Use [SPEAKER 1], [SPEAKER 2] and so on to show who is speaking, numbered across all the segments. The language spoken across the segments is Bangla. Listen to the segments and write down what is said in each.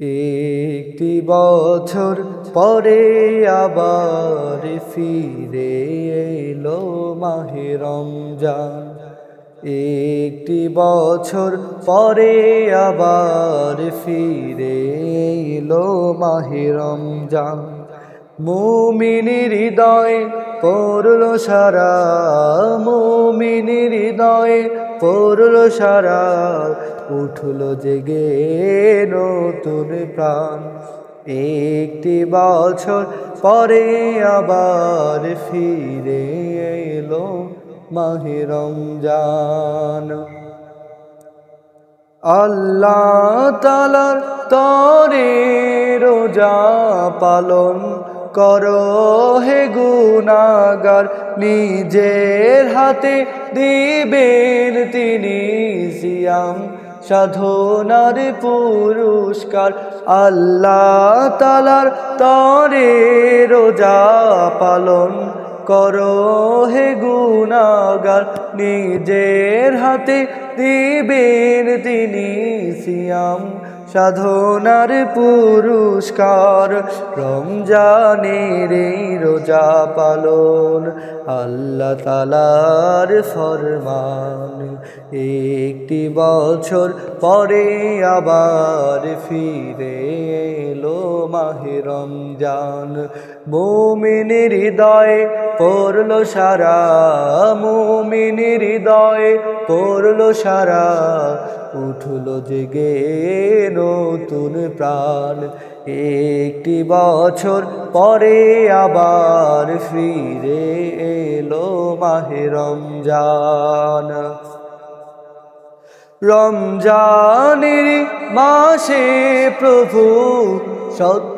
[SPEAKER 1] একটি বছর পরে আবার ফিরে এলো মাহে রমজান। একটি বছর পরে আবার ফিরে এলো মাহে রমজান। মুমিনের হৃদয়ে পড়ল সারা মুমিনের হৃদয়ে, পড়ল সারা, উঠল জেগে নতুন প্রাণ। একটি বছর পরে আবার ফিরে এলো মাহে রমজান। আল্লাহ তালার তরে রোজা পালন করো হে গুনাগার নিজের হাতে দিবেন তিনি সিয়াম। সাধনার পুরস্কার, আল্লাহ তালার তরে রোজা পালন। করো হে গুনাগার নিজের হাতে দিবেন তিনি সিয়াম। সাধনার পুরস্কার, রমজানের এই রোজা পালন আল্লাহ তালার ফরমান। একটি বছর পরে আবার ফিরে এলো মাহে রমজান। মুমিনের হৃদয়ে পড়ল সারা মুমিনের হৃদয়ে পড়ল সারা, উঠল জেগে নতুন প্রাণ। একটি বছর পরে আবার ফিরে এলো মাহে রমজান। রমজানের মাসে প্রভু সত্য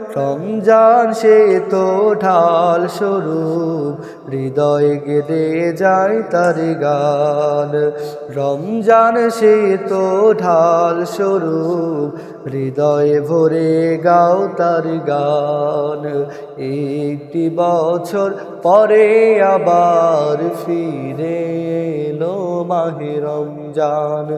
[SPEAKER 1] রমজান সে তো ঢাল স্বরূপ, হৃদয় গেদে যায় তার গান। রমজান সে তো ঢাল স্বরূপ, হৃদয়ে ভরে গাও তার গান। একটি বছর পরে আবার ফিরে এলো মাহে রমজান।